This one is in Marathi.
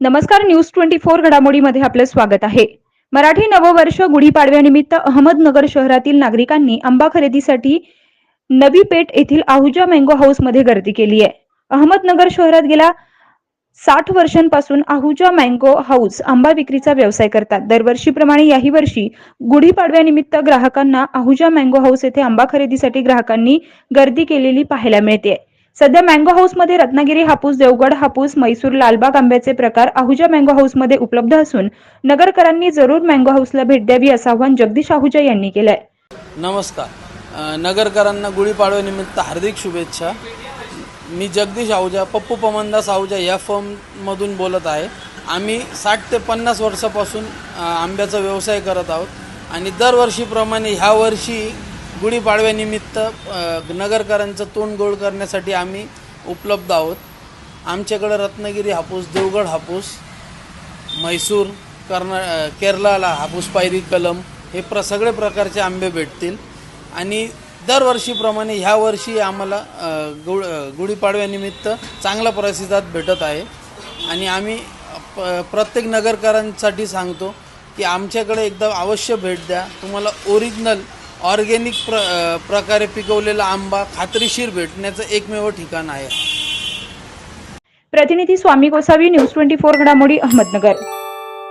नमस्कार न्यूज ट्वेंटी फोर घडामोडीमध्ये आपलं स्वागत आहे. मराठी नववर्ष गुढीपाडव्यानिमित्त अहमदनगर शहरातील नागरिकांनी आंबा खरेदीसाठी नवी पेठ येथील आहुजा मँगो हाऊसमध्ये गर्दी केली आहे. अहमदनगर शहरात गेल्या साठ वर्षांपासून आहुजा मँगो हाऊस आंबा विक्रीचा व्यवसाय करतात. दरवर्षीप्रमाणे याही वर्षी गुढीपाडव्यानिमित्त ग्राहकांना आहुजा मँगो हाऊस येथे आंबा खरेदीसाठी ग्राहकांनी गर्दी केलेली पाहायला मिळते. सध्या मँगो हाऊसमध्ये रत्नागिरी हापूस देवगड हापूस मैसूर लालबाग आंब्याचे प्रकार आहुजा मँगो हाऊसमध्ये उपलब्ध असून नगरकरांनी जरूर मँगो हाऊसला भेट द्यावी असं आवाहन जगदीश आहुजा यांनी केलंय. नमस्कार. नगरकरांना गुढीपाडव्यानिमित्त हार्दिक शुभेच्छा. मी जगदीश आहुजा पप्पू पमनदास आहुजा या फर्ममधून बोलत आहे. आम्ही साठ ते पन्नास वर्षापासून आंब्याचा व्यवसाय करत आहोत. आणि दरवर्षीप्रमाणे ह्या वर्षी गुढीपाडव्यानिमित्त नगरकरांचं तोंड गोड करण्यासाठी आम्ही उपलब्ध आहोत. आमच्याकडं रत्नागिरी हापूस देवगड हापूस म्हैसूर कर्ना केरळाला हापूस पायरी कलम हे प्र सगळे प्रकारचे आंबे भेटतील. आणि दरवर्षीप्रमाणे ह्या वर्षी आम्हाला अ, गुढीपाडव्यानिमित्त चांगला प्रतिसाद भेटत आहे. आणि आम्ही प प्रत्येक नगरकरांसाठी सांगतो की आमच्याकडे एकदा अवश्य भेट द्या. तुम्हाला ओरिजिनल ऑर्गेनिक प्र प्रकारे पिकवलेला आंबा खात्रीशीर भेटण्याचं एकमेव ठिकाण आहे. प्रतिनिधी Swami Gosavi news twenty four घडामोडी अहमदनगर.